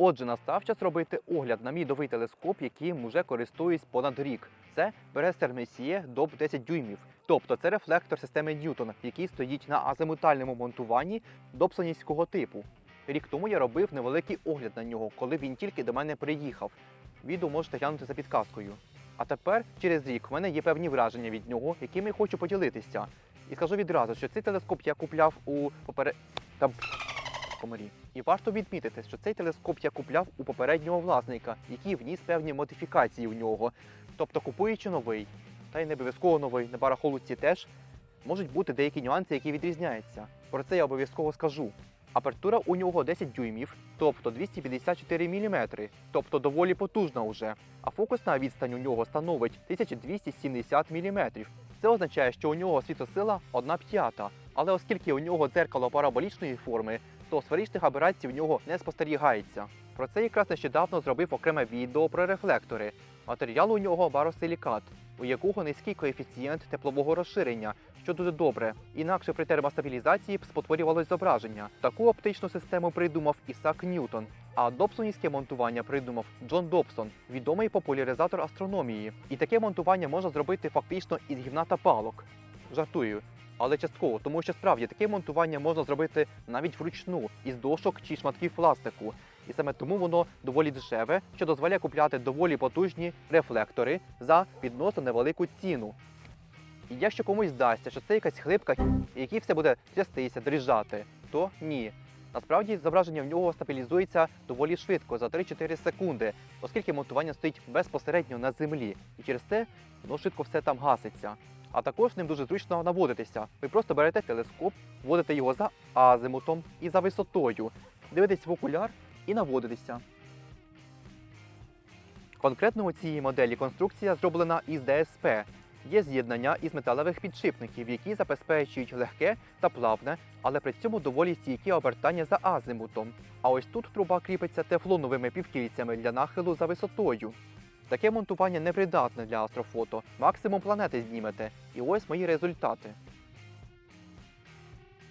Отже, настав час робити огляд на мій новий телескоп, яким уже користуюсь понад рік. Це Берестер Месіє DOP 10 дюймів. Тобто це рефлектор системи Ньютона, який стоїть на азимутальному монтуванні добсонівського типу. Рік тому я робив невеликий огляд на нього, коли він тільки до мене приїхав. Відео можете глянути за підказкою. А тепер, через рік, в мене є певні враження від нього, якими хочу поділитися. І скажу відразу, що цей телескоп я купляв у поперед... Та... комарі. І варто відмітити, що цей телескоп я купляв у попереднього власника, який вніс певні модифікації в нього. Тобто, купуючи новий, та й не обов'язково новий, на барахолуці теж, можуть бути деякі нюанси, які відрізняються. Про це я обов'язково скажу. Апертура у нього 10 дюймів, тобто 254 мм, тобто доволі потужна уже. А фокусна відстань у нього становить 1270 мм. Це означає, що у нього світосила 1 п'ята, але оскільки у нього дзеркало параболічної форми, то сферичних аберацій в нього не спостерігається. Про це якраз нещодавно зробив окреме відео про рефлектори. Матеріал у нього баросилікат, у якого низький коефіцієнт теплового розширення, що дуже добре. Інакше при термостабілізації б спотворювалось зображення. Таку оптичну систему придумав Ісак Ньютон. А добсонівське монтування придумав Джон Добсон, відомий популяризатор астрономії. І таке монтування можна зробити фактично із гівна та палок. Жартую. Але частково, тому що справді таке монтування можна зробити навіть вручну із дошок чи шматків пластику. І саме тому воно доволі дешеве, що дозволяє купляти доволі потужні рефлектори за відносно невелику ціну. І якщо комусь здасться, що це якась хлипка, який все буде трястися, дріжати, то ні. Насправді зображення в нього стабілізується доволі швидко за 3-4 секунди, оскільки монтування стоїть безпосередньо на землі, і через це воно швидко все там гаситься. А також ним дуже зручно наводитися. Ви просто берете телескоп, вводите його за азимутом і за висотою, дивитесь в окуляр і наводитеся. Конкретно у цій моделі конструкція зроблена із ДСП. Є з'єднання із металевих підшипників, які забезпечують легке та плавне, але при цьому доволі стійкі обертання за азимутом. А ось тут труба кріпиться тефлоновими півкільцями для нахилу за висотою. Таке монтування непридатне для астрофото. Максимум планети знімете. І ось мої результати.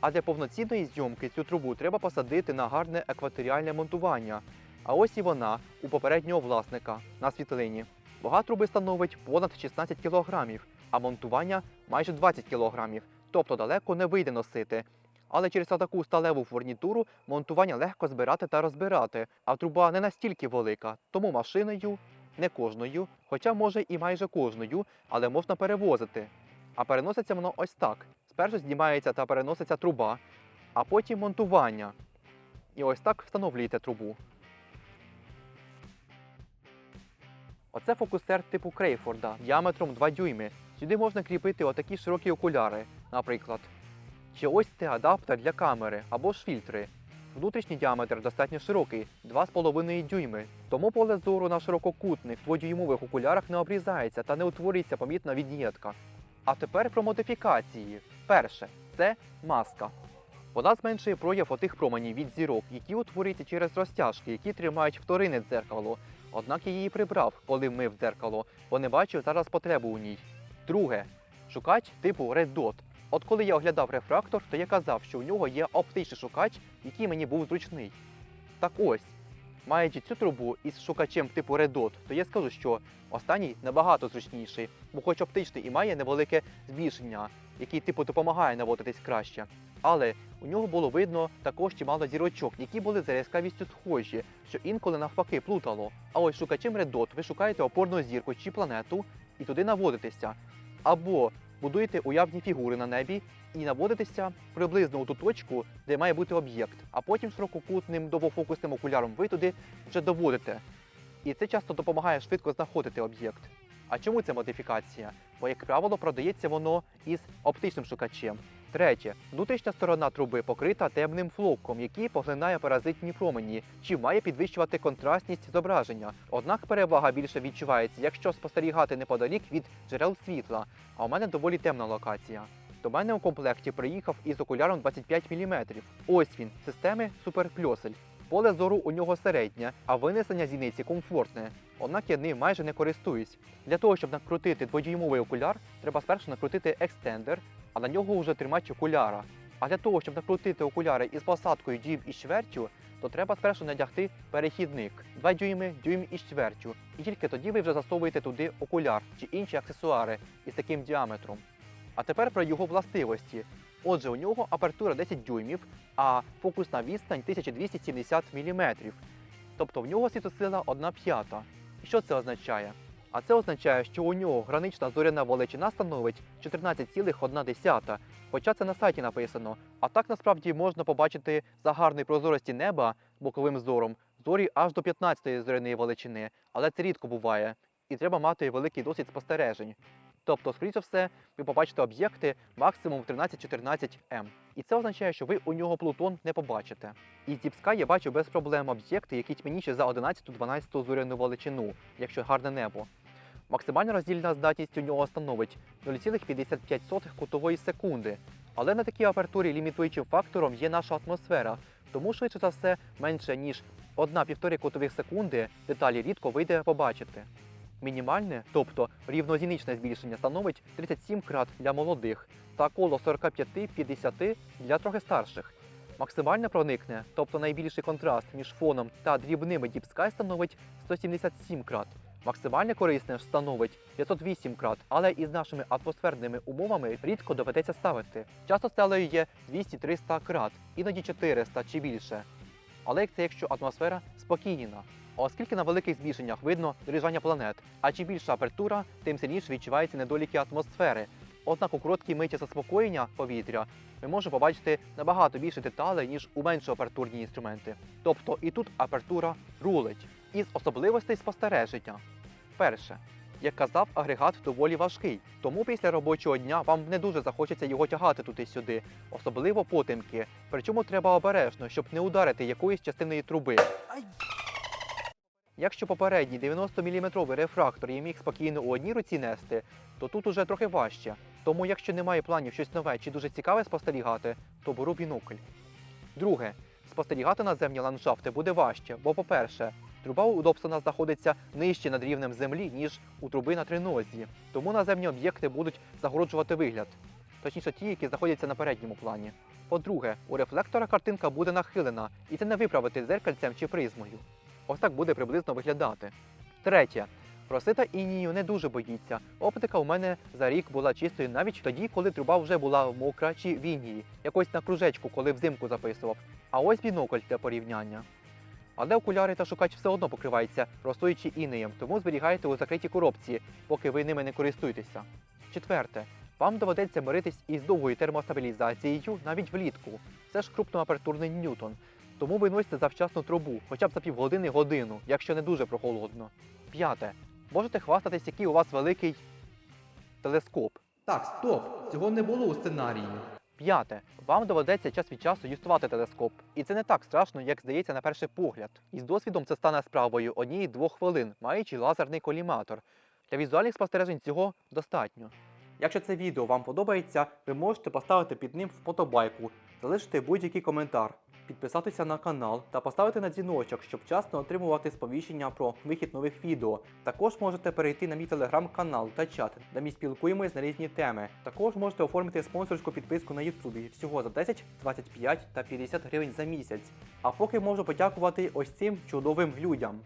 А для повноцінної зйомки цю трубу треба посадити на гарне екваторіальне монтування. А ось і вона у попереднього власника на світлині. Вага труби становить понад 16 кг, а монтування майже 20 кг, тобто далеко не вийде носити. Але через таку сталеву фурнітуру монтування легко збирати та розбирати, а труба не настільки велика, тому машиною, не кожною, хоча може і майже кожною, але можна перевозити. А переноситься воно ось так: спершу знімається та переноситься труба, а потім монтування. І ось так встановлюєте трубу. Оце фокусер типу Крейфорда діаметром 2 дюйми. Сюди можна кріпити отакі широкі окуляри, наприклад. Чи ось це адаптер для камери або ж фільтри. Внутрішній діаметр достатньо широкий 2,5 дюйми. Тому поле зору на ширококутних дводюймових окулярах не обрізається та не утворюється помітна віднітка. А тепер про модифікації. Перше це маска. Вона зменшує прояв отих променів від зірок, які утворюються через розтяжки, які тримають вторинне дзеркало. Однак я її прибрав, коли мив дзеркало, бо не бачив зараз потребу у ній. Друге шукач типу Red Dot. От коли я оглядав рефрактор, то я казав, що у нього є оптичний шукач, який мені був зручний. Так ось, маючи цю трубу із шукачем типу Red Dot, то я скажу, що останній набагато зручніший, бо хоч оптичний і має невелике збільшення, який типу допомагає наводитись краще. Але у нього було видно також чимало зірочок, які були за яскравістю схожі, що інколи навпаки плутало. А ось шукачем Red Dot ви шукаєте опорну зірку чи планету і туди наводитеся. Або будуєте уявні фігури на небі і наводитеся приблизно у ту точку, де має бути об'єкт, а потім ширококутним довгофокусним окуляром ви туди вже доводите. І це часто допомагає швидко знаходити об'єкт. А чому це модифікація? Бо, як правило, продається воно із оптичним шукачем. Третє, внутрішня сторона труби покрита темним флоком, який поглинає паразитні промені, чи має підвищувати контрастність зображення. Однак перевага більше відчувається, якщо спостерігати неподалік від джерел світла. А у мене доволі темна локація. До мене у комплекті приїхав із окуляром 25 мм. Ось він, системи Суперпльосель. Поле зору у нього середнє, а винесення зіниці комфортне. Однак я ним майже не користуюсь. Для того, щоб накрутити дводюймовий окуляр, треба спершу накрутити екстендер, а на нього вже тримач окуляра. А для того, щоб накрутити окуляри із посадкою дюйм і чвертю, то треба спершу надягти перехідник 2 дюйми, дюйм із чвертю. І тільки тоді ви вже засовуєте туди окуляр чи інші аксесуари із таким діаметром. А тепер про його властивості. Отже, у нього апертура 10 дюймів, а фокусна відстань 1270 мм. Тобто в нього світосила 1 п'ята. І що це означає? А це означає, що у нього гранична зоряна величина становить 14,1, хоча це на сайті написано. А так насправді можна побачити за гарної прозорості неба боковим зором зорі аж до 15 зоряної величини, але це рідко буває, і треба мати великий досвід спостережень. Тобто, скоріше все, ви побачите об'єкти максимум 13-14 М. І це означає, що ви у нього Плутон не побачите. І з Deep я бачу без проблем об'єкти, які тьмяніші за 11-12 зоряну величину, якщо гарне небо. Максимальна роздільна здатність у нього становить 0,55 кутової секунди. Але на такій апертурі лімітуючим фактором є наша атмосфера, тому швидше за все менше ніж 1,5 кутових секунди деталі рідко вийде побачити. Мінімальне, тобто рівнозіничне збільшення становить 37 крат для молодих та коло 45-50 для трохи старших. Максимальне проникне, тобто найбільший контраст між фоном та дрібними Sky становить 177 крат. Максимальне корисне становить 508 крат, але із нашими атмосферними умовами рідко доведеться ставити. Часто стелею є 200-300 крат, іноді 400 чи більше. Але це якщо атмосфера спокійна. Оскільки на великих збільшеннях видно дрижання планет, а чим більша апертура, тим сильніше відчуваються недоліки атмосфери. Однак у короткі миті заспокоєння повітря ми можемо побачити набагато більше деталей, ніж у менш апертурні інструменти. Тобто і тут апертура рулить. Із особливостей спостереження. Перше, як казав, агрегат доволі важкий, тому після робочого дня вам не дуже захочеться його тягати туди-сюди, особливо потемки. Причому треба обережно, щоб не ударити якоюсь частиною труби. Якщо попередній 90-мм рефрактор я міг спокійно у одній руці нести, то тут уже трохи важче. Тому якщо немає планів щось нове чи дуже цікаве спостерігати, то беру бінокль. Друге, спостерігати наземні ландшафти буде важче, бо, по-перше, труба у Добсона знаходиться нижче над рівнем землі, ніж у труби на тринозі, тому наземні об'єкти будуть загороджувати вигляд, точніше ті, які знаходяться на передньому плані. По-друге, у рефлектора картинка буде нахилена, і це не виправити зеркальцем чи призмою. Ось так буде приблизно виглядати. Третє. Просита інію не дуже боїться. Оптика у мене за рік була чистою навіть тоді, коли труба вже була мокра чи в інії, якось на кружечку, коли взимку записував. А ось бінокль для порівняння. Але окуляри та шукач все одно покриваються розстоючи інеєм, тому зберігайте у закритій коробці, поки ви ними не користуєтеся. Четверте. Вам доведеться миритись із довгою термостабілізацією навіть влітку. Це ж крупноапертурний ньютон. Тому виносьте завчасну трубу, хоча б за півгодини годину, якщо не дуже прохолодно. П'яте. Можете хвастатись, який у вас великий телескоп. Так, стоп! Цього не було у сценарії. П'яте. Вам доведеться час від часу юстувати телескоп. І це не так страшно, як здається на перший погляд. І з досвідом це стане справою однієї-двох хвилин, маючи лазерний коліматор. Для візуальних спостережень цього достатньо. Якщо це відео вам подобається, ви можете поставити під ним вподобайку, залишити будь-який коментар, підписатися на канал та поставити на дзвіночок, щоб вчасно отримувати сповіщення про вихід нових відео. Також можете перейти на мій телеграм-канал та чат, де ми спілкуємось на різні теми. Також можете оформити спонсорську підписку на Ютубі всього за 10, 25 та 50 гривень за місяць. А поки можу подякувати ось цим чудовим людям.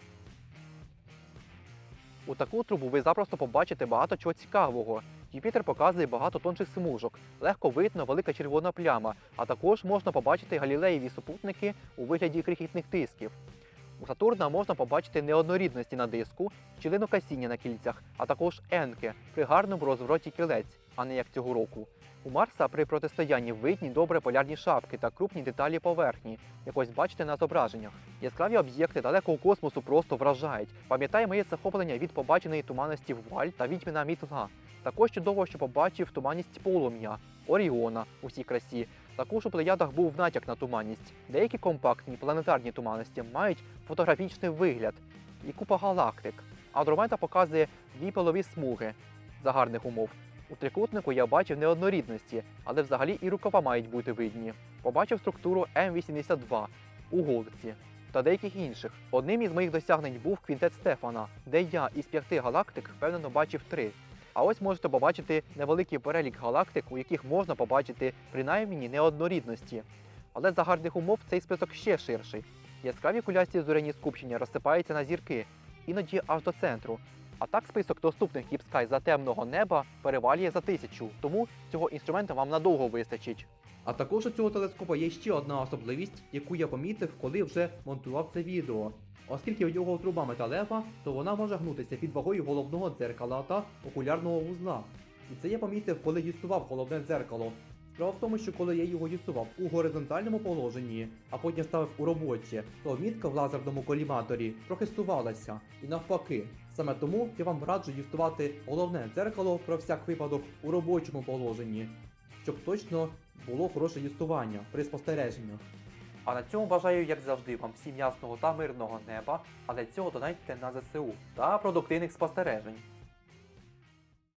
У таку трубу ви запросто побачите багато чого цікавого. Юпітер показує багато тонших смужок, легко видно велика червона пляма, а також можна побачити галілеєві супутники у вигляді крихітних тисків. У Сатурна можна побачити неоднорідності на диску, щілину касіння на кільцях, а також енки при гарному розвороті кілець, а не як цього року. У Марса при протистоянні видні добре полярні шапки та крупні деталі поверхні, як ось бачите на зображеннях. Яскраві об'єкти далекого космосу просто вражають. Пам'ятає моє захоплення від побаченої туманності Валь та відьмина мітла. Також чудово, що побачив туманність полум'я, Оріона у всій красі. Також у плеядах був натяк на туманність. Деякі компактні планетарні туманності мають фотографічний вигляд і купа галактик. Андромеда показує дві пилові смуги за гарних умов. У трикутнику я бачив неоднорідності, але взагалі і рукава мають бути видні. Побачив структуру М82 у голці та деяких інших. Одним із моїх досягнень був квінтет Стефана, де я із п'яти галактик впевнено бачив три. А ось можете побачити невеликий перелік галактик, у яких можна побачити принаймні неоднорідності. Але за гарних умов цей список ще ширший. Яскраві кулясті зоряні скупчення розсипаються на зірки, іноді аж до центру. А так список доступних Sky за темного неба перевалює за тисячу, тому цього інструмента вам надовго вистачить. А також у цього телескопа є ще одна особливість, яку я помітив, коли вже монтував це відео. Оскільки у його труба металева, то вона може гнутися під вагою головного дзеркала та окулярного вузла. І це я помітив, коли юстував головне дзеркало. Справа в тому, що коли я його юстував у горизонтальному положенні, а потім ставив у робоче, то мітка в лазерному коліматорі трохи сувалася. І навпаки. Саме тому я вам раджу юстувати головне дзеркало про всяк випадок у робочому положенні, щоб точно було хороше юстування при спостереженнях. А на цьому бажаю, як завжди, вам всім ясного та мирного неба, а для цього донайте на ЗСУ та продуктивних спостережень.